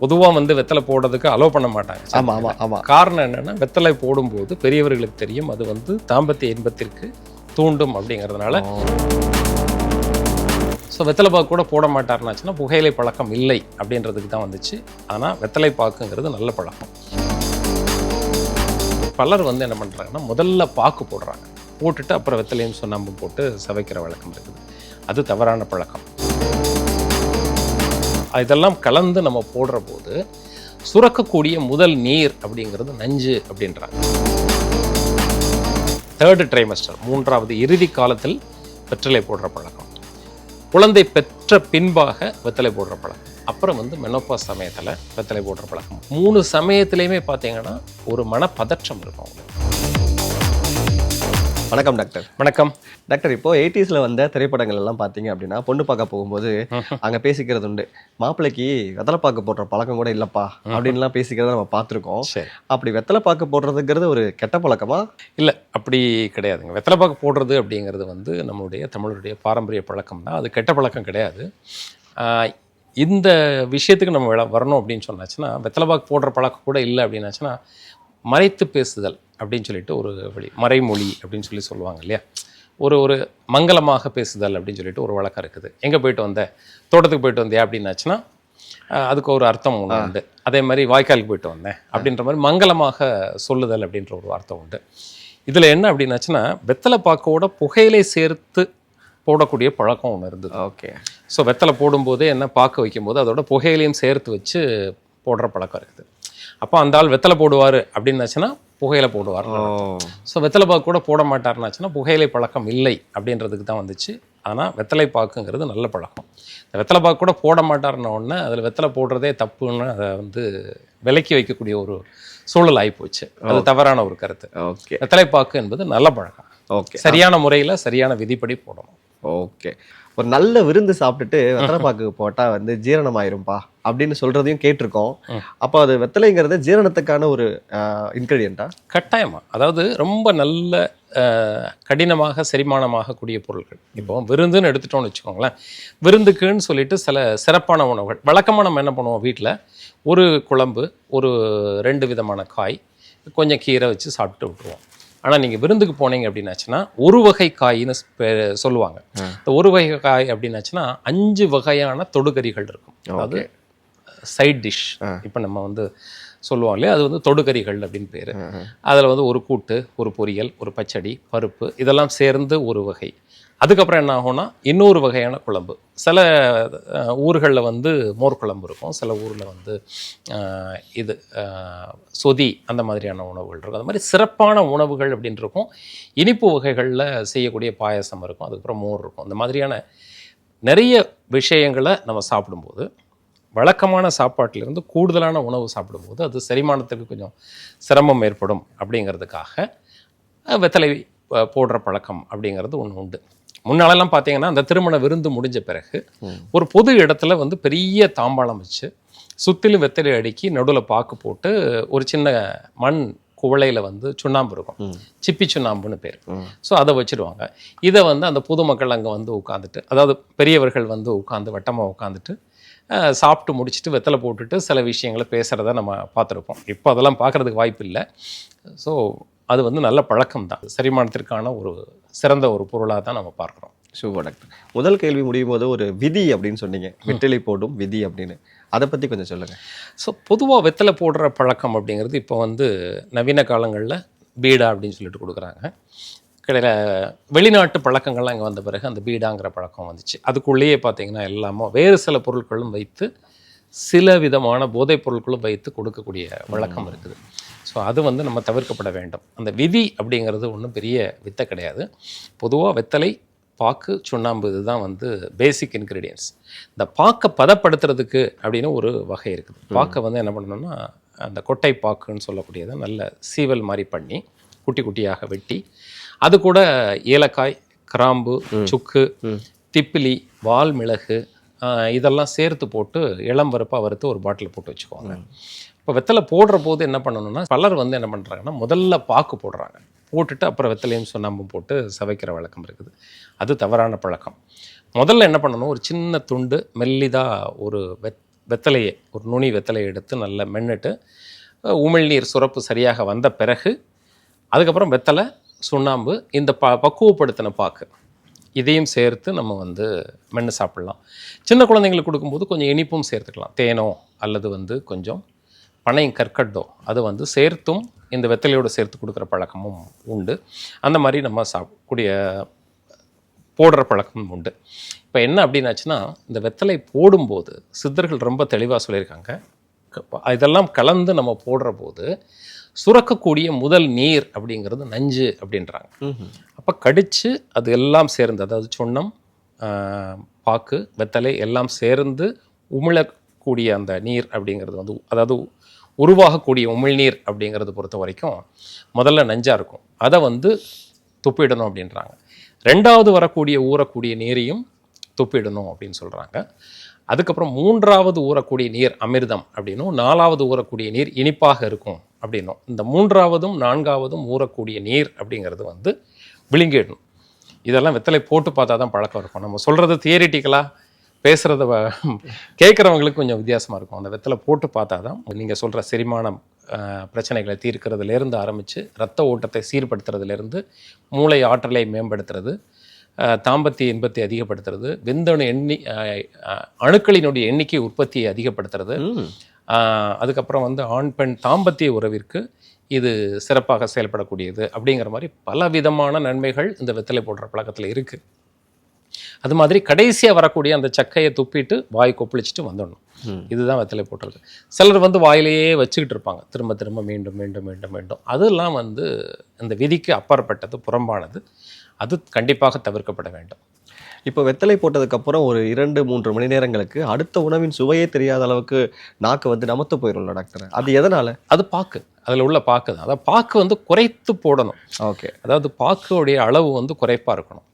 பொதுவாக வந்து வெத்தலை போடுறதுக்கு அலோவ் பண்ண மாட்டாங்க. ஆமா ஆமா ஆமா. காரணம் என்னன்னா வெத்தலை போடும்போது பெரியவர்களுக்கு தெரியும் அது வந்து தாம்பத்திய இன்பத்திற்கு தூண்டும் அப்படிங்கிறதுனால. ஸோ வெத்தலை பாக்கு கூட போட மாட்டாருனாச்சுன்னா புகையிலை பழக்கம் இல்லை அப்படின்றதுக்கு தான் வந்துச்சு. ஆனால் வெத்தலை பாக்குங்கிறது நல்ல பழக்கம். பலர் வந்து என்ன பண்ணுறாங்கன்னா முதல்ல பாக்கு போடுறாங்க. போட்டுட்டு அப்புறம் வெத்தலையும் சுண்ணாம்பும் போட்டு சவைக்கிற வழக்கம் இருக்குது. அது தவறான பழக்கம். இதெல்லாம் கலந்து நம்ம போடுற போது சுரக்கக்கூடிய முதல் நீர் அப்படிங்கிறது நஞ்சு அப்படின்றாங்க. தேர்டு ட்ரைமஸ்டர் மூன்றாவது இறுதி காலத்தில் வெற்றிலை போடுற பழக்கம். குழந்தை பெற்ற பின்பாக வெத்தலை போடுற பழக்கம். அப்புறம் வந்து மெனோப்பா சமயத்தில் வெத்தலை போடுற பழக்கம். மூணு சமயத்திலையுமே பார்த்தீங்கன்னா ஒரு மனப்பதற்றம் இருக்கும். அவங்களுக்கு. வணக்கம் டாக்டர். வணக்கம். டாக்டர் இப்போ எயிட்டிஸ்ல வந்த திரைப்படங்கள் எல்லாம் பாத்தீங்க அப்படின்னா பொண்ணு பார்க்க போகும்போது அங்க பேசிக்கிறது உண்டு. மாப்பிள்ளைக்கு வெத்தலை பாக்கு போடுற பழக்கம் கூட இல்லப்பா அப்படின்லாம் பேசிக்கிறத நம்ம பார்த்துருக்கோம். அப்படி வெத்தலை பாக்கு போடுறதுங்கிறது ஒரு கெட்ட பழக்கமா? இல்லை அப்படி கிடையாதுங்க. வெத்தலை பாக்கு போடுறது அப்படிங்கிறது வந்து நம்மளுடைய தமிழருடைய பாரம்பரிய பழக்கம் தான். அது கெட்ட பழக்கம் கிடையாது. இந்த விஷயத்துக்கு நம்ம வரணும் அப்படின்னு சொன்னாச்சுன்னா வெத்தலை பாக்கு போடுற பழக்கம் கூட இல்லை அப்படின்னாச்சுன்னா மறைத்து பேசுதல் அப்படின்னு சொல்லிட்டு ஒரு வழி மறைமொழி அப்படின்னு சொல்லி சொல்லுவாங்க இல்லையா? ஒரு ஒரு மங்களமாக பேசுதல் அப்படின்னு சொல்லிட்டு ஒரு வழக்கம் இருக்குது. எங்கே போயிட்டு வந்த? தோட்டத்துக்கு போயிட்டு வந்தியா அப்படின்னாச்சுன்னா அதுக்கு ஒரு அர்த்தம் ஒன்று உண்டு. அதே மாதிரி வாய்க்காலுக்கு போயிட்டு வந்தேன் அப்படின்ற மாதிரி மங்களமாக சொல்லுதல் அப்படின்ற ஒரு வார்த்தை உண்டு. இதில் என்ன அப்படின்னாச்சுன்னா வெத்தலை பாக்கோட புகையிலை சேர்த்து போடக்கூடிய பழக்கம் ஒன்று இருந்தது. ஓகே. ஸோ வெத்தலை போடும்போதே என்ன பாக்கு வைக்கும்போது அதோட புகையிலையும் சேர்த்து வச்சு போடுற பழக்கம் இருக்குது. அப்போ அந்த ஆள் வெத்தலை போடுவார் அப்படின்னாச்சுன்னா புகையிலை போடுவார். ஸோ வெத்தலை பாக்கு கூட போட மாட்டாருனாச்சுன்னா புகையிலை பழக்கம் இல்லை அப்படின்றதுக்கு தான் வந்துச்சு. ஆனால் வெத்தலை பாக்குங்கிறது நல்ல பழக்கம். இந்த வெத்தலை பாக்கு கூட போட மாட்டாருன்ன உடனே அதில் வெத்தலை போடுறதே தப்புன்னு அதை வந்து விலக்கி வைக்கக்கூடிய ஒரு சூழல் ஆகிப்போச்சு அது தவறான ஒரு கருத்து. ஓகே. வெத்தலை பாக்கு என்பது நல்ல பழக்கம். ஓகே. சரியான முறையில் சரியான விதிப்படி போடணும். ஓகே. ஒரு நல்ல விருந்து சாப்பிட்டுட்டு வெத்தலை பாக்கு போட்டா வந்து ஜீரணம் ஆயிரும்பா அப்படின்னு சொல்றதையும் கேட்டிருக்கோம். அப்போ அது வெத்தலைங்கிறது ஜீரணத்துக்கான ஒரு இன்கிரீடியண்டா கட்டாயமா. அதாவது ரொம்ப நல்ல கடினமாக செரிமானமாகக்கூடிய பொருட்கள் இப்போ விருந்துன்னு எடுத்துட்டோம்னு வச்சுக்கோங்களேன். விருந்துக்குன்னு சொல்லிட்டு சில சிறப்பான உணவுகள். வழக்கமாக நம்ம என்ன பண்ணுவோம் வீட்டில் ஒரு குழம்பு ஒரு ரெண்டு விதமான காய் கொஞ்சம் கீரை வச்சு சாப்பிட்டு விட்டுருவோம். ஆனால் நீங்கள் விருந்துக்கு போனீங்க அப்படின்னாச்சுன்னா ஒரு வகை காயின்னு சொல்லுவாங்க. இந்த ஒரு வகை காய் அப்படின்னாச்சுன்னா அஞ்சு வகையான தொடுகறிகள் இருக்கும். அதாவது சைட் டிஷ் இப்போ நம்ம வந்து சொல்லுவோம் இல்லையா? அது வந்து தொடுகறிகள் அப்படின்னு பேர். அதில் வந்து ஒரு கூட்டு ஒரு பொரியல் ஒரு பச்சடி பருப்பு இதெல்லாம் சேர்ந்து ஒரு வகை. அதுக்கப்புறம் என்ன ஆகும்னா இன்னொரு வகையான குழம்பு. சில ஊர்களில் வந்து மோர் குழம்பு இருக்கும். சில ஊரில் வந்து இது சொதி அந்த மாதிரியான உணவுகள் இருக்கும். அது மாதிரி சிறப்பான உணவுகள் அப்படின்னு இருக்கும். இனிப்பு வகைகளில் செய்யக்கூடிய பாயசம் இருக்கும். அதுக்கப்புறம் மோர் இருக்கும். இந்த மாதிரியான நிறைய விஷயங்களை நம்ம சாப்பிடும்போது வழக்கமான சாப்பாட்டிலிருந்து கூடுதலான உணவு சாப்பிடும்போது அது செரிமானத்துக்கு கொஞ்சம் சிரமம் ஏற்படும் அப்படிங்கிறதுக்காக வெத்தலை போடுற பழக்கம் அப்படிங்கிறது ஒன்று உண்டு. முன்னாலெல்லாம் பார்த்தீங்கன்னா அந்த திருமண விருந்து முடிஞ்ச பிறகு ஒரு பொது இடத்துல வந்து பெரிய தாம்பாளம் வச்சு சுற்றிலும் வெத்தலை அடுக்கி நடுவில் பாக்கு போட்டு ஒரு சின்ன மண் குவளையில் வந்து சுண்ணாம்பு இருக்கும். சிப்பி சுண்ணாம்புன்னு பேர். ஸோ அதை வச்சுருவாங்க. இதை வந்து அந்த பொதுமக்கள் அங்கே வந்து உட்காந்துட்டு அதாவது பெரியவர்கள் வந்து உட்காந்து வட்டமாக உட்காந்துட்டு சாப்பிட்டு முடிச்சுட்டு வெத்தலை போட்டுட்டு சில விஷயங்களை பேசுகிறத நம்ம பார்த்துருப்போம் இப்போ அதெல்லாம் பார்க்குறதுக்கு வாய்ப்பு இல்லை. ஸோ அது வந்து நல்ல பழக்கம் தான் செரிமானத்திற்கான ஒரு சிறந்த ஒரு பொருளாக தான் நம்ம பார்க்குறோம். Super doctor. முதல் கேள்வி முடியும் போது ஒரு விதி அப்படின்னு சொன்னீங்க. வெற்றிலை போடும் விதி அப்படின்னு. அதை பத்தி கொஞ்சம் சொல்லுங்க. ஸோ பொதுவாக வெத்தலை போடுற பழக்கம் அப்படிங்கிறது இப்போ வந்து நவீன காலங்களில் பீடா அப்படின்னு சொல்லிட்டு கொடுக்குறாங்க. கடையில் வெளிநாட்டு பழக்கங்கள்லாம் இங்கே வந்த பிறகு அந்த பீடாங்கிற பழக்கம் வந்துச்சு. அதுக்குள்ளேயே பார்த்தீங்கன்னா எல்லாமோ வேறு சில பொருட்களும் வைத்து சில விதமான போதைப் பொருட்களும் வைத்து கொடுக்கக்கூடிய வழக்கம் இருக்குது. ஸோ அது வந்து நம்ம தவிர்க்கப்பட வேண்டும். அந்த விதி அப்படிங்கிறது ஒன்றும் பெரிய வித்தை கிடையாது. பொதுவாக வெத்தலை பாக்கு சுண்ணாம்பு இதுதான் வந்து பேசிக் இன்க்ரீடியன்ஸ் இந்த பாக்கை பதப்படுத்துறதுக்கு அப்படின்னு ஒரு வகை இருக்குது. பாக்கை வந்து என்ன பண்ணணும்னா அந்த கொட்டை பாக்குன்னு சொல்லக்கூடியதை நல்ல சீவல் மாதிரி பண்ணி குட்டி குட்டியாக வெட்டி அது கூட ஏலக்காய் கிராம்பு சுக்கு திப்பிலி வால் மிளகு இதெல்லாம் சேர்த்து போட்டு இளம் பருப்பாக வறுத்து ஒரு பாட்டில் போட்டு வச்சுக்குவாங்க இப்போ வெத்தலை போடுற போது என்ன பண்ணணும்னா பலர் வந்து என்ன பண்ணுறாங்கன்னா முதல்ல பாக்கு போடுறாங்க. போட்டுட்டு அப்புறம் வெத்தலையும் சுண்ணாம்பும் போட்டு சவைக்கிற வழக்கம் இருக்குது. அது தவறான பழக்கம். முதல்ல என்ன பண்ணணும் ஒரு சின்ன துண்டு மெல்லிதாக ஒரு வெத் வெத்தலையை ஒரு நுனி வெத்தலையை எடுத்து நல்லா மென்னுட்டு உமிழ்நீர் சுரப்பு சரியாக வந்த பிறகு அதுக்கப்புறம் வெத்தலை சுண்ணாம்பு இந்த ப பக்குவப்படுத்தின பாக்கு. இதையும் சேர்த்து நம்ம வந்து மென்று சாப்பிட்லாம். சின்ன குழந்தைங்களுக்கு கொடுக்கும்போது கொஞ்சம் இனிப்பும் சேர்த்துக்கலாம். தேனோ அல்லது வந்து கொஞ்சம் பனை கற்கட்டோ அது வந்து சேர்த்தும் இந்த வெத்தலையோடு சேர்த்து கொடுக்குற பழக்கமும் உண்டு. அந்த மாதிரி நம்ம சாப்பிடக்கூடிய போடுற பழக்கம் உண்டு. இப்போ என்ன அப்படின்னாச்சுன்னா இந்த வெத்தலை போடும்போது சித்தர்கள் ரொம்ப தெளிவாக சொல்லியிருக்காங்க. இதெல்லாம் கலந்து நம்ம போடுற போது சுரக்கக்கூடிய முதல் நீர் அப்படிங்கிறது நஞ்சு அப்படின்றாங்க. அப்போ கடித்து அது எல்லாம் சேர்ந்து அதாவது ஆஹ், பாக்கு வெத்தலை எல்லாம் சேர்ந்து உமிழக்கூடிய அந்த நீர் அப்படிங்கிறது வந்து அதாவது உருவாகக்கூடிய உமிழ்நீர் அப்படிங்கிறது பொறுத்த வரைக்கும் முதல்ல நஞ்சாக இருக்கும். அதை வந்து துப்பிடணும் அப்படின்றாங்க. ரெண்டாவது வரக்கூடிய ஊறக்கூடிய நீரையும் துப்பிடணும் அப்படின்னு சொல்கிறாங்க அதுக்கப்புறம் மூன்றாவது ஊறக்கூடிய நீர் அமிர்தம் அப்படின்னும் நாலாவது ஊறக்கூடிய நீர் இனிப்பாக இருக்கும் அப்படின்னும். இந்த மூன்றாவதும் நான்காவதும் ஊறக்கூடிய நீர் அப்படிங்கிறது வந்து விழுங்கிடணும். இதெல்லாம் வெத்தலை போட்டு பார்த்தா தான் பழக்கம் இருக்கும். நம்ம சொல்கிறது தியரிட்டிக்கலாக பேசுகிறத கேட்குறவங்களுக்கு கொஞ்சம் வித்தியாசமாக இருக்கும். அந்த வெத்தலை போட்டு பார்த்தா தான் நீங்கள் சொல்கிற செரிமானம் பிரச்சனைகளை தீர்க்கிறதுலேருந்து ஆரம்பித்து ரத்த ஓட்டத்தை சீர்படுத்துறதுலேருந்து மூளை ஆற்றலை மேம்படுத்துறது தாம்பத்திய இன்பத்தை அதிகப்படுத்துறது விந்தணு எண்ணி அணுக்களினுடைய எண்ணிக்கை உற்பத்தியை அதிகப்படுத்துறது. அதுக்கப்புறம் வந்து ஆண் பெண் தாம்பத்திய உறவிற்கு இது சிறப்பாக செயல்படக்கூடியது அப்படிங்கிற மாதிரி பல விதமான நன்மைகள் இந்த வெத்தலை போடுற பழக்கத்தில் இருக்குது அது மாதிரி கடைசியாக வரக்கூடிய அந்த சக்கையை துப்பிட்டு வாய் கொப்பளிச்சுட்டு வந்துடணும். இதுதான் வெத்தலை போடுறது சிலர் வந்து வாயிலேயே வச்சுக்கிட்டு இருப்பாங்க. திரும்ப திரும்ப மீண்டும் மீண்டும் மீண்டும் மீண்டும். அதெல்லாம் வந்து இந்த விதிக்கு அப்பாற்பட்டது புறம்பானது. அது கண்டிப்பாக தவிர்க்கப்பட வேண்டும். இப்போ வெத்தலை போட்டதுக்கு அப்புறம் ஒரு இரண்டு மூன்று மணி நேரங்களுக்கு அடுத்த உணவின் சுவையே தெரியாத அளவுக்கு நாக்கு வந்து நமத்து போயிரும்ல டாக்டர் அது எதனால? அது பாக்கு. அதில் உள்ள பாக்கு தான் அதாவது பாக்கு வந்து குறைத்து போடணும். ஓகே. அதாவது பாக்குடைய அளவு வந்து குறைப்பாக இருக்கணும்.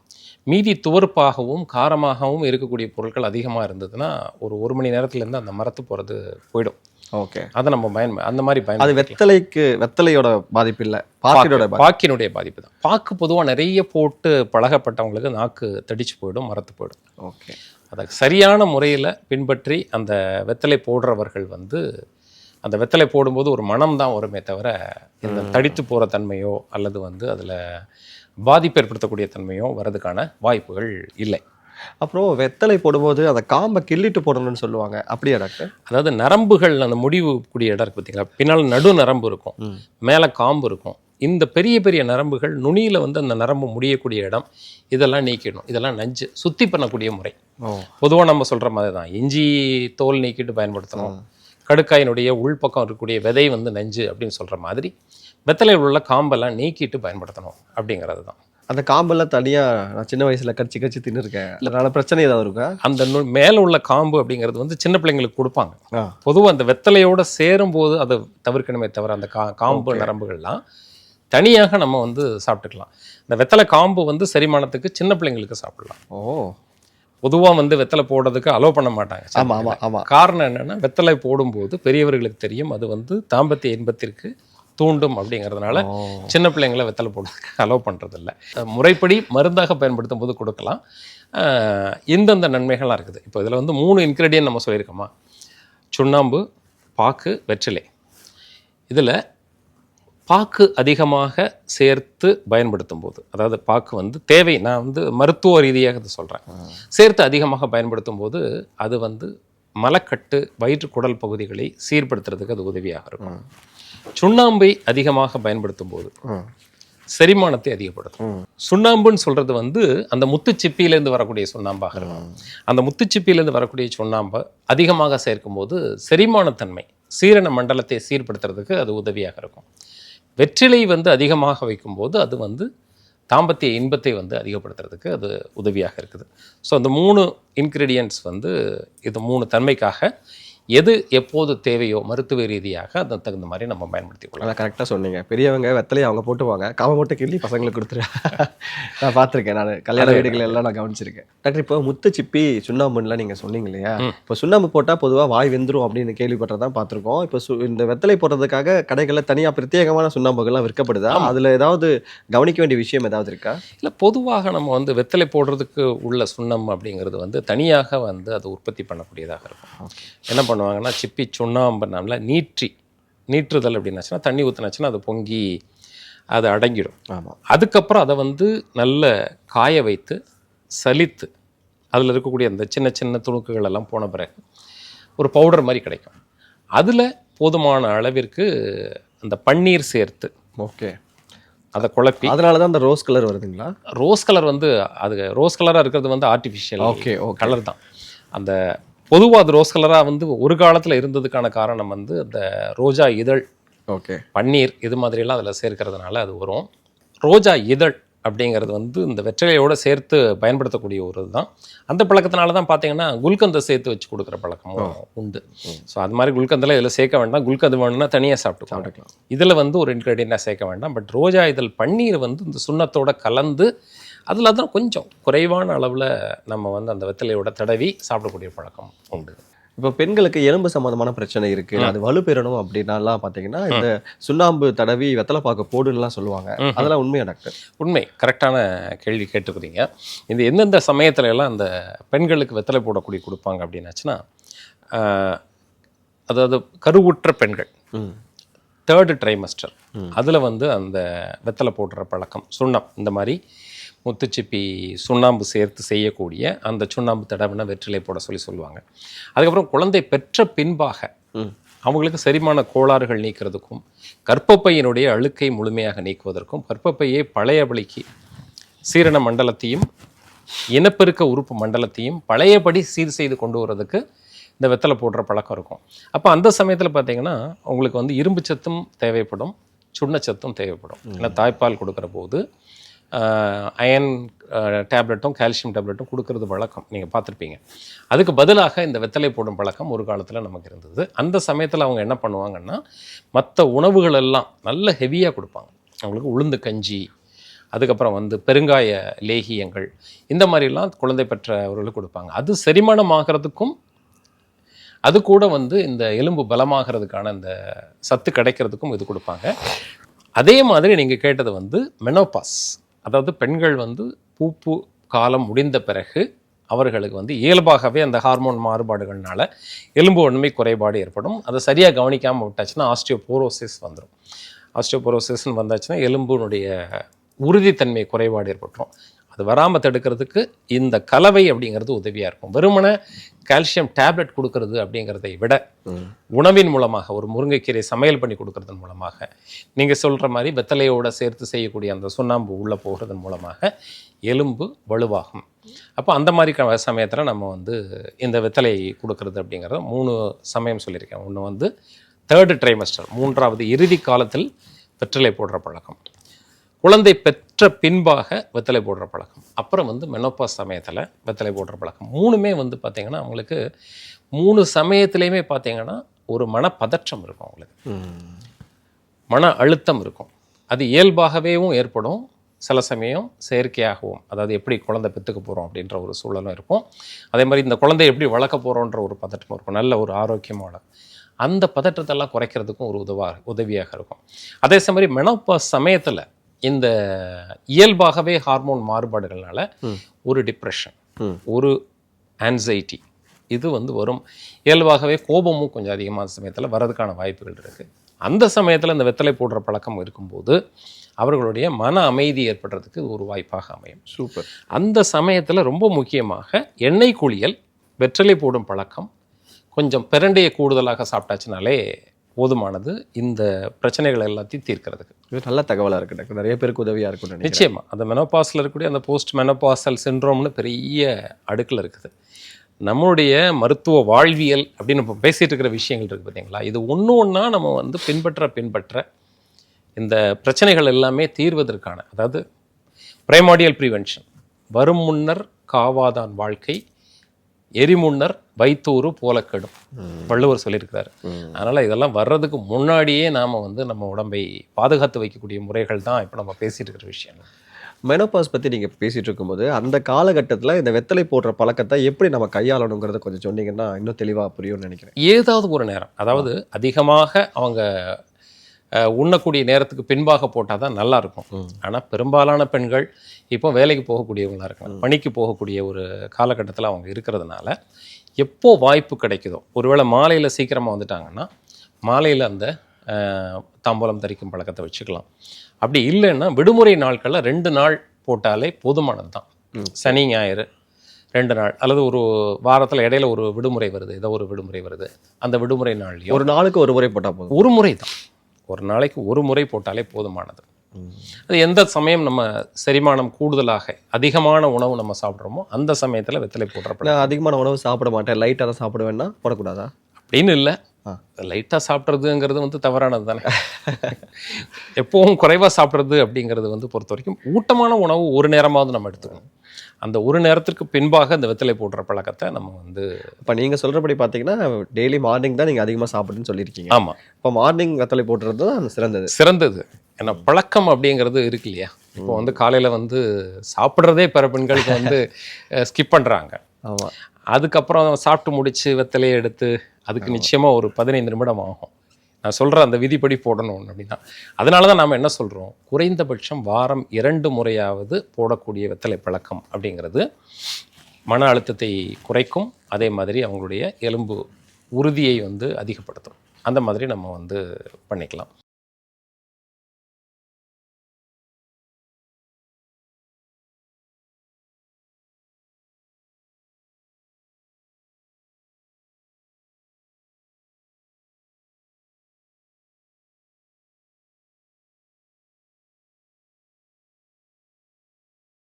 மீதி துவர்ப்பாகவும் காரமாகவும் இருக்கக்கூடிய பொருட்கள் அதிகமாக இருந்ததுன்னா ஒரு ஒரு மணி நேரத்துலேருந்து அந்த மரத்து போகிறது போயிடும். ஓகே. அதை நம்ம பயன் அந்த மாதிரி பயன் அது வெத்தலைக்கு வெத்தலையோட பாதிப்பு இல்ல? பாக்கினோட பாக்கினுடைய பாதிப்பு. தான். பாக்கு பொதுவாக நிறைய போட்டு பழகப்பட்டவங்களுக்கு நாக்கு தடிச்சு போயிடும் மரத்து போயிடும். ஓகே. அதை சரியான முறையில் பின்பற்றி அந்த வெத்தலை போடுறவர்கள் வந்து அந்த வெத்தலை போடும்போது ஒரு மனம் தான் வருமே தவிர இந்த தடித்து போகிற தன்மையோ அல்லது வந்து அதில் பாதிப்பு ஏற்படுத்தக்கூடிய தன்மையோ வரதுக்கான வாய்ப்புகள் இல்லை. அப்புறம் வெத்தலை போடும்போது அந்த காம்பை கிள்ளிட்டு போடணும்னு சொல்லுவாங்க. அப்படியா டாக்டர்? அதாவது நரம்புகள் அந்த முடிவு கூடிய இடம் இருக்குது பார்த்தீங்களா? பின்னால் நடு நரம்பு இருக்கும். மேலே காம்பு இருக்கும். இந்த பெரிய பெரிய நரம்புகள் நுனியில் வந்து அந்த நரம்பு முடியக்கூடிய இடம் இதெல்லாம் நீக்கிடணும். இதெல்லாம் நஞ்சு சுத்தி பண்ணக்கூடிய முறை. பொதுவாக நம்ம சொல்கிற மாதிரி தான். இஞ்சி தோல் நீக்கிட்டு பயன்படுத்தணும். கடுக்காயினுடைய உள்பக்கம் இருக்கக்கூடிய விதை வந்து நஞ்சு அப்படின்னு சொல்கிற மாதிரி வெத்தலையில் உள்ள காம்பெல்லாம் நீக்கிட்டு பயன்படுத்தணும் அப்படிங்கிறது தான். அந்த காம்பெல்லாம் தனியா நான் சின்ன வயசுல கடிச்சு கடிச்சு தின்னுருக்கேன். அதனால பிரச்சனை ஏதாவது இருக்கா? அந்த நு மேலே உள்ள காம்பு அப்படிங்கிறது வந்து சின்ன பிள்ளைங்களுக்கு கொடுப்பாங்க. பொதுவாக அந்த வெத்தலையோட சேரும்போது அதை தவிர்க்கணுமே தவிர அந்த கா காம்பு நரம்புகள்லாம் தனியாக நம்ம வந்து சாப்பிட்டுக்கலாம். இந்த வெத்தலை காம்பு வந்து செரிமானத்துக்கு சின்ன பிள்ளைங்களுக்கு சாப்பிடலாம். ஓ. பொதுவாக வந்து வெத்தலை போடுறதுக்கு அலோவ் பண்ண மாட்டாங்க சின்ன ஆமா ஆமா பிள்ளைங்க. ஆமா. காரணம் என்னன்னா வெத்தலை போடும்போது பெரியவர்களுக்கு தெரியும் அது வந்து தாம்பத்திய இன்பத்திற்கு தூண்டும் அப்படிங்கிறதுனால. சின்ன பிள்ளைங்களை வெத்தலை போடுறதுக்கு அலோவ் பண்ணுறதில்ல முறைப்படி மருந்தாக பயன்படுத்தும் போது கொடுக்கலாம். அஹ் இந்தந்த நன்மைகள்லாம் இருக்குது. இப்போ இதில் வந்து மூணு இன்க்ரீடியன்ட் நம்ம சொல்லியிருக்கோமா? சுண்ணாம்பு பாக்கு வெற்றிலை. இதில் பாக்கு அதிகமாக சேர்த்து பயன்படுத்தும் போது அதாவது பாக்கு வந்து தேவை நான் வந்து மருத்துவ ரீதியாக இதை சொல்கிறேன் சேர்த்து அதிகமாக பயன்படுத்தும் போது அது வந்து மலக்கட்டு வயிற்று குடல் பகுதிகளை சீர்படுத்துறதுக்கு அது உதவியாக இருக்கும். சுண்ணாம்பை அதிகமாக பயன்படுத்தும் போது. செரிமானத்தை அதிகப்படுத்தும். சுண்ணாம்புன்னு சொல்றது வந்து அந்த முத்துச்சிப்பியிலேருந்து வரக்கூடிய சுண்ணாம்பாக இருக்கும். அந்த முத்துச்சிப்பியிலேருந்து வரக்கூடிய சுண்ணாம்பை அதிகமாக சேர்க்கும்போது செரிமானத்தன்மை சீரண மண்டலத்தை சீர்படுத்துறதுக்கு அது உதவியாக இருக்கும். வெற்றிலை வந்து அதிகமாக வைக்கும்போது அது வந்து தாம்பத்திய இன்பத்தை வந்து அதிகப்படுத்துறதுக்கு அது உதவியாக இருக்குது. ஸோ அந்த மூணு இன்க்ரீடியன்ட்ஸ் வந்து இது மூணு தன்மைக்காக எது எப்போது தேவையோ மருத்துவ ரீதியாக அதற்கு தகுந்த மாதிரி நம்ம பயன்படுத்திக் கொள்ளலாம். கரெக்டாக சொன்னீங்க. பெரியவங்க வெத்தலையை அவங்க போட்டுவாங்க காம மட்டும் கிள்ளி பசங்களுக்கு கொடுத்துரு. நான் பார்த்துருக்கேன் நான். கல்யாண வீடுகள் எல்லாம் நான் கவனிச்சிருக்கேன். டாக்டர் இப்போ முத்து சிப்பி சுண்ணாம்புலாம் நீங்கள் சொன்னீங்க இல்லையா? இப்போ சுண்ணாம்பு போட்டால் பொதுவாக வாய் வெந்துரும் அப்படின்னு கேள்விப்பட்டதான் பார்த்துருக்கோம். இப்போ சு இந்த வெத்தலை போடுறதுக்காக கடைகளில் தனியாக பிரத்யேகமான சுண்ணாம்புகள்லாம் விற்கப்படுதா? அதில் ஏதாவது கவனிக்க வேண்டிய விஷயம் ஏதாவது இருக்கா? இல்லை பொதுவாக நம்ம வந்து வெத்தலை போடுறதுக்கு உள்ள சுண்ணம் அப்படிங்கிறது வந்து தனியாக வந்து அது உற்பத்தி பண்ணக்கூடியதாக இருக்கும். என்ன பண்ணுவாங்கன்னா சிப்பி சுண்ணாம்புனால நீற்றி நீற்றுதல் அப்படின்னாச்சுன்னா தண்ணி ஊற்றுனாச்சுன்னா அது பொங்கி அது அடங்கிடும். ஆமாம் அதுக்கப்புறம் அதை வந்து நல்ல காய வைத்து சலித்து அதில் இருக்கக்கூடிய அந்த சின்ன சின்ன துணுக்குகள் எல்லாம் போன பிறகு ஒரு பவுடர் மாதிரி கிடைக்கும். அதில் போதுமான அளவிற்கு அந்த பன்னீர் சேர்த்து ஓகே. அதை குழப்பி அதனால தான் அந்த ரோஸ் கலர் வருதுங்களா? ரோஸ் கலர் வந்து அது ரோஸ் கலராக இருக்கிறது வந்து ஆர்டிஃபிஷியல் ஓகே ஓகே. கலர் தான். அந்த பொதுவாக அது ரோஸ் கலராக வந்து ஒரு காலத்தில் இருந்ததுக்கான காரணம் வந்து அந்த ரோஜா இதழ் ஓகே. பன்னீர் இது மாதிரியெல்லாம் அதில் சேர்க்கறதுனால அது வரும். ரோஜா இதழ் அப்படிங்கிறது வந்து இந்த வெற்றிலையோட சேர்த்து பயன்படுத்தக்கூடிய ஒரு இதுதான் அந்த பழக்கத்தினால தான் பார்த்தீங்கன்னா குல்கந்தை சேர்த்து வச்சு கொடுக்குற பழக்கமும் உண்டு. ஸோ அது மாதிரி குல்கந்தில் இதில் சேர்க்க வேண்டாம். குல்கந்து வேணும்னா தனியாக சாப்பிட்டுக்கலாம் சாப்பிட்டுக்கலாம். இதில் வந்து ஒரு இன்க்ரீடியண்டாக சேர்க்க வேண்டாம். பட் ரோஜா இதழ் பன்னீர் வந்து இந்த சுண்ணத்தோட கலந்து அதில் தான் கொஞ்சம் குறைவான அளவில் நம்ம வந்து அந்த வெத்தலையோட தடவி சாப்பிடக்கூடிய பழக்கம் உண்டு. இப்போ பெண்களுக்கு எலும்பு சம்பந்தமான பிரச்சனை இருக்கு. அது வலுப்பெறணும் அப்படின்னாலாம் பார்த்தீங்கன்னா இந்த சுண்ணாம்பு தடவி வெத்தலை பாக்கு போடுன்னுலாம் சொல்லுவாங்க. அதெல்லாம் உண்மையா டாக்டர்? உண்மை. கரெக்டான கேள்வி கேட்டுக்கிறீங்க இந்த எந்தெந்த சமயத்துல எல்லாம் அந்த பெண்களுக்கு வெத்தலை போடக்கூடிய கொடுப்பாங்க அப்படின்னாச்சுன்னா அதாவது கருவுற்ற பெண்கள். தேர்டு ட்ரைமஸ்டர் அதில் வந்து அந்த வெத்தலை போடுற பழக்கம் சுண்ணம் இந்த மாதிரி முத்துச்சிப்பி சுண்ணாம்பு சேர்த்து செய்யக்கூடிய அந்த சுண்ணாம்பு தடவின வெற்றிலை போட சொல்லி சொல்லுவாங்க. அதுக்கப்புறம் குழந்தை பெற்ற பின்பாக அவங்களுக்கு செரிமான கோளாறுகள் நீக்கிறதுக்கும் கர்ப்பப்பையினுடைய அழுக்கை முழுமையாக நீக்குவதற்கும் கர்ப்பப்பையை பழையபடிக்கு சீரண மண்டலத்தையும் இனப்பெருக்க உறுப்பு மண்டலத்தையும் பழையபடி சீர் செய்து கொண்டு வரதுக்கு இந்த வெத்தலை போடுற பழக்கம் இருக்கும். அப்போ அந்த சமயத்தில் பார்த்தீங்கன்னா உங்களுக்கு வந்து இரும்பு சத்தும் தேவைப்படும் சுண்ணச்சத்தும் தேவைப்படும். ஏன்னா தாய்ப்பால் கொடுக்குற போது அயன் டேப்லெட்டும் கால்சியம் டேப்லெட்டும் கொடுக்கறது வழக்கம். நீங்கள் பார்த்துருப்பீங்க. அதுக்கு பதிலாக இந்த வெத்தலை போடும் பழக்கம் ஒரு காலத்தில் நமக்கு இருந்தது. அந்த சமயத்தில் அவங்க என்ன பண்ணுவாங்கன்னா மற்ற உணவுகள் எல்லாம் நல்ல ஹெவியாக கொடுப்பாங்க. அவங்களுக்கு உளுந்து கஞ்சி அதுக்கப்புறம் வந்து பெருங்காய லேகியங்கள் இந்த மாதிரிலாம் குழந்தை பெற்றவர்களுக்கு கொடுப்பாங்க. அது செரிமானம் ஆகிறதுக்கும் அது கூட வந்து இந்த எலும்பு பலமாகிறதுக்கான இந்த சத்து கிடைக்கிறதுக்கும் இது கொடுப்பாங்க. அதே மாதிரி நீங்கள் கேட்டது வந்து மெனோபாஸ் அதாவது பெண்கள் வந்து பூப்பு காலம் முடிந்த பிறகு அவர்களுக்கு வந்து இயல்பாகவே அந்த ஹார்மோன் மாறுபாடுகள்னால எலும்பு ஒன்றுமை குறைபாடு ஏற்படும். அதை சரியாக கவனிக்காமல் விட்டாச்சுன்னா ஆஸ்டியோபோரோசிஸ் வந்துடும் ஆஸ்டியோபோரோசிஸ்னு வந்தாச்சுன்னா எலும்புனுடைய உறுதித்தன்மை குறைபாடு ஏற்பட்டுரும். அது வராமல் தடுக்கிறதுக்கு இந்த கலவை அப்படிங்கிறது உதவியாக இருக்கும். வெறுமனே கால்சியம் டேப்லெட் கொடுக்கறது அப்படிங்கிறதை விட உணவின் மூலமாக ஒரு முருங்கைக்கீரை சமையல் பண்ணி கொடுக்கறதன் மூலமாக நீங்கள் சொல்கிற மாதிரி வெத்தலையோட சேர்த்து செய்யக்கூடிய அந்த சுண்ணாம்பு உள்ளே போகிறதன் மூலமாக எலும்பு வலுவாகும். அப்போ அந்த மாதிரி சமயத்தில் நம்ம வந்து இந்த வெத்தலை கொடுக்கறது அப்படிங்கிறத மூணு சமயம் சொல்லியிருக்கேன். ஒன்று வந்து தேர்டு ட்ரைமஸ்டர் மூன்றாவது இறுதி காலத்தில் வெற்றிலை போடுற பழக்கம். குழந்தை பெற்ற பின்பாக வெத்தலை போடுற பழக்கம். அப்புறம் வந்து மெனோபாஸ் சமயத்தில் வெத்தலை போடுற பழக்கம். மூணுமே வந்து பார்த்திங்கன்னா அவங்களுக்கு மூணு சமயத்துலேயுமே பார்த்தீங்கன்னா ஒரு மனப்பதற்றம் இருக்கும் அவங்களுக்கு. மன அழுத்தம் இருக்கும். அது இயல்பாகவேவும் ஏற்படும். சில சமயம் செயற்கையாகவும் அதாவது எப்படி குழந்தை பெற்றுக்க போகிறோம் அப்படின்ற ஒரு சூழலும் இருக்கும். அதே மாதிரி இந்த குழந்தைய எப்படி வளர்க்க போகிறோன்ற ஒரு பதற்றமும் இருக்கும். நல்ல ஒரு ஆரோக்கியமான. அந்த பதற்றத்தெல்லாம் குறைக்கிறதுக்கும் ஒரு உதவா உதவியாக இருக்கும். அதே சமயம் மெனோபாஸ் சமயத்தில் இந்த இயல்பாகவே ஹார்மோன் மாறுபாடுகள்னால ஒரு டிப்ரெஷன். ஒரு ஆன்சைட்டி இது வந்து வரும். இயல்பாகவே கோபமும் கொஞ்சம் அதிகமான சமயத்தில் வரதுக்கான வாய்ப்புகள் இருக்குது அந்த சமயத்தில் இந்த வெத்தலை போடுற பழக்கம் இருக்கும்போது அவர்களுடைய மன அமைதி ஏற்படுறதுக்கு ஒரு வாய்ப்பாக அமையும். சூப்பர். அந்த சமயத்தில் ரொம்ப முக்கியமாக எண்ணெய் குளியல் வெற்றிலை போடும் பழக்கம் கொஞ்சம் பிரண்டையை கூடுதலாக சாப்பிட்டாச்சுனாலே போதுமானது இந்த பிரச்சனைகள் எல்லாத்தையும் தீர்க்கிறதுக்கு. இது நல்ல தகவலா இருக்கு டாக்டர் நிறைய பேருக்கு உதவியா இருக்கும்னு நினைக்கிறேன். நிச்சயமா. அந்த மெனோபாஸில் இருக்கக்கூடிய அந்த போஸ்ட் மெனோபாசல் சின்ரோம்னு பெரிய அடுக்கில் இருக்குது. நம்மளுடைய மருத்துவ வாழ்வியல் அப்படின்னு இப்போ பேசிட்டு இருக்கிற விஷயங்கள் இருக்குது பார்த்தீங்களா இது ஒன்று ஒன்றா நம்ம வந்து பின்பற்ற பின்பற்ற இந்த பிரச்சனைகள் எல்லாமே தீர்வதற்கான அதாவது பிரைமாடியல் ப்ரிவென்ஷன் வரும் முன்னர் காவாதான் வாழ்க்கை எரிமுன்னர் வைத்தூறு போல கெடும் வள்ளுவர் சொல்லியிருக்கிறாரு. அதனால் இதெல்லாம் வர்றதுக்கு முன்னாடியே நாம் வந்து நம்ம உடம்பை பாதுகாத்து வைக்கக்கூடிய முறைகள் தான் இப்போ நம்ம பேசிட்டு இருக்கிற விஷயம். மெனோபாஸ் பத்தி நீங்க பேசிட்டு இருக்கும்போது அந்த காலகட்டத்துல இந்த வெத்தலை போடுற பழக்கத்தை எப்படி நம்ம கையாளணுங்கிறத கொஞ்சம் சொன்னீங்கன்னா இன்னும் தெளிவா புரியும்னு நினைக்கிறேன். ஏதாவது ஒரு நேரம். அதாவது அதிகமாக அவங்க உண்ணக்கூடிய நேரத்துக்கு பின்பாக போட்டால் தான் நல்லா இருக்கும் ஆனால் பெரும்பாலான பெண்கள் இப்போ வேலைக்கு போகக்கூடியவங்களா இருக்காங்க பணிக்கு போகக்கூடிய ஒரு காலகட்டத்தில் அவங்க இருக்கிறதுனால எப்போ வாய்ப்பு கிடைக்குதோ ஒருவேளை மாலையில் சீக்கிரமாக வந்துட்டாங்கன்னா மாலையில் அந்த தாம்பூலம் தரிக்கும் பழக்கத்தை வச்சுக்கலாம். அப்படி இல்லைன்னா விடுமுறை நாட்களில் ரெண்டு நாள் போட்டாலே போதுமானது தான். சனி ஞாயிறு ரெண்டு நாள் அல்லது ஒரு வாரத்தில் இடையில ஒரு விடுமுறை வருது ஏதோ ஒரு விடுமுறை வருது. அந்த விடுமுறை நாள்லையும் ஒரு நாளுக்கு ஒரு முறை போட்டால் போதும். ஒரு முறை தான். ஒரு நாளைக்கு ஒரு முறை போட்டாலே போதுமானது. அது எந்த சமயம் நம்ம செரிமானம் கூடுதலாக அதிகமான உணவு நம்ம சாப்பிட்றோமோ அந்த சமயத்தில் வெத்தலை போடுறப்பட நான் அதிகமான உணவு சாப்பிட மாட்டேன். லைட்டாக தான் சாப்பிடுவேன்னா போடக்கூடாதா? அப்படின்னு இல்லை. லைட்டாக சாப்பிட்றதுங்கிறது வந்து தவறானது தானே. எப்பவும் குறைவாக சாப்பிட்றது அப்படிங்கிறது வந்து பொறுத்த வரைக்கும் ஊட்டமான உணவு ஒரு நேரமாவது நம்ம எடுத்துக்கணும். அந்த ஒரு நேரத்திற்கு பின்பாக இந்த வெத்தலை போடுற பழக்கத்தை நம்ம வந்து இப்போ நீங்கள் சொல்கிறபடி பார்த்தீங்கன்னா டெய்லி மார்னிங் தான் நீங்கள் அதிகமாக சாப்பிடுன்னு சொல்லியிருக்கீங்க. ஆமாம் இப்போ மார்னிங் வெத்தலை போட்டுறது தான் சிறந்தது. சிறந்தது. ஏன்னா பழக்கம் அப்படிங்கிறது இருக்கு இல்லையா? இப்போ வந்து காலையில் வந்து சாப்பிட்றதே பிற பெண்களுக்கு வந்து ஸ்கிப் பண்ணுறாங்க ஆமாம் அதுக்கப்புறம் சாப்பிட்டு முடிச்சு வெத்தலையை எடுத்து அதுக்கு நிச்சயமாக ஒரு பதினைந்து நிமிடம் ஆகும். நான் சொல்கிற அந்த விதிப்படி போடணும் அப்படின்னா. அதனால தான் நாம் என்ன சொல்கிறோம் குறைந்தபட்சம் வாரம் இரண்டு முறையாவது போடக்கூடிய வெத்தலை பழக்கம் அப்படிங்கிறது மன அழுத்தத்தை குறைக்கும். அதே மாதிரி அவங்களுடைய எலும்பு உறுதியை வந்து அதிகப்படுத்தும். அந்த மாதிரி நம்ம வந்து பண்ணிக்கலாம்.